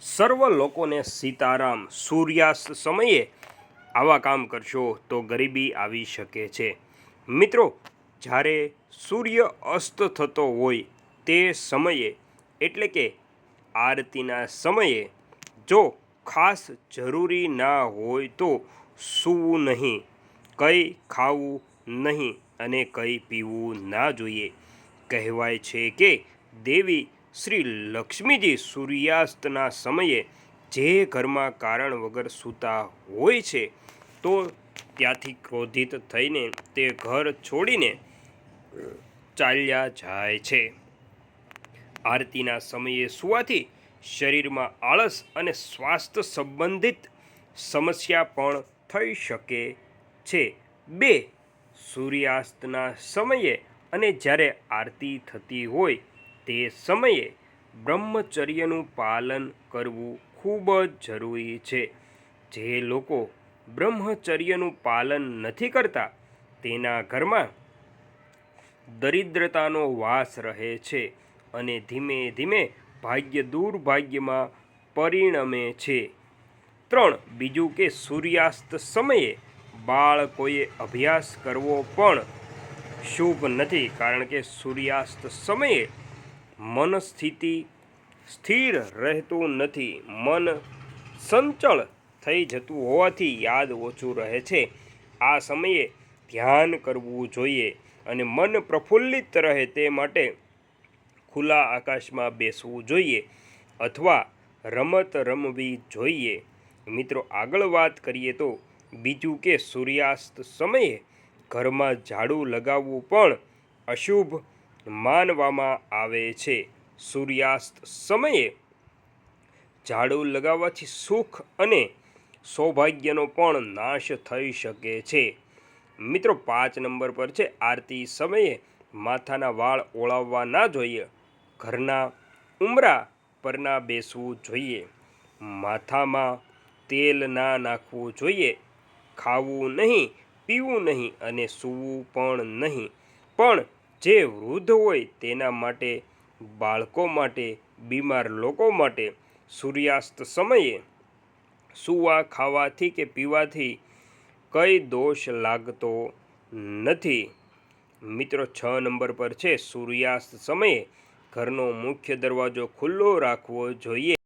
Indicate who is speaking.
Speaker 1: સર્વ લોકોને સીતારામ સૂર્યાસ્ત સમયે આવા કામ કરશો તો ગરીબી આવી શકે છે. મિત્રો, જ્યારે સૂર્ય અસ્ત થતો હોય તે સમયે, એટલે કે આરતીના સમયે, જો ખાસ જરૂરી ના હોય તો સૂવું નહીં, કંઈ ખાવું નહીં અને કંઈ પીવું ના જોઈએ. કહેવાય છે કે દેવી શ્રી લક્ષ્મીજી સૂર્યાસ્તના સમયે જે ઘરમાં કારણ વગર સૂતા હોય છે, તો ત્યાંથી ક્રોધિત થઈને તે ઘર છોડીને ચાલ્યા જાય છે. આરતીના સમયે સુવાથી શરીરમાં આળસ અને સ્વાસ્થ્ય સંબંધિત સમસ્યા પણ થઈ શકે છે. બે, સૂર્યાસ્તના સમયે અને જ્યારે આરતી થતી હોય તે સમયે બ્રહ્મચર્યનું પાલન કરવું ખૂબ જ જરૂરી છે. જે લોકો બ્રહ્મચર્યનું પાલન નથી કરતા, તેના ઘરમાં દરિદ્રતાનો વાસ રહે છે અને ધીમે ધીમે ભાગ્ય દુર્ભાગ્યમાં પરિણમે છે. ત્રણ, બીજું કે સૂર્યાસ્ત સમયે બાળકોએ અભ્યાસ કરવો પણ શુભ નથી, કારણ કે સૂર્યાસ્ત સમયે મન સ્થિતિ સ્થિર રહેતું નથી. મન સંચળ થઈ જતું હોવાથી યાદ ઓછું રહે છે. આ સમયે ધ્યાન કરવું જોઈએ અને મન પ્રફુલ્લિત રહે તે માટે ખુલ્લા આકાશમાં બેસવું જોઈએ અથવા રમત રમવી જોઈએ. મિત્રો, આગળ વાત કરીએ તો બીજું કે સૂર્યાસ્ત સમયે ઘરમાં ઝાડુ લગાવવું પણ અશુભ માનવામાં આવે છે. સૂર્યાસ્ત સમયે ઝાડુ લગાવવાથી સુખ અને સૌભાગ્યનો પણ નાશ થઈ શકે છે. મિત્રો, પાંચ નંબર પર છે. આરતી સમયે માથાના વાળ ઓળાવવા ના જોઈએ. ઘરના ઉમરા પર ના બેસવું જોઈએ. માથામાં તેલ ના નાખવું જોઈએ. ખાવું નહીં, પીવું નહીં અને સૂવું પણ નહીં. પણ જે વૃદ્ધ હોય તેના માટે, બાળકો માટે, બીમાર લોકો માટે સૂર્યાસ્ત સમયે સૂવા, ખાવાથી કે પીવાથી કંઈ દોષ લાગતો નથી. મિત્રો, છ નંબર પર છે, સૂર્યાસ્ત સમયે ઘરનો મુખ્ય દરવાજો ખુલ્લો રાખવો જોઈએ.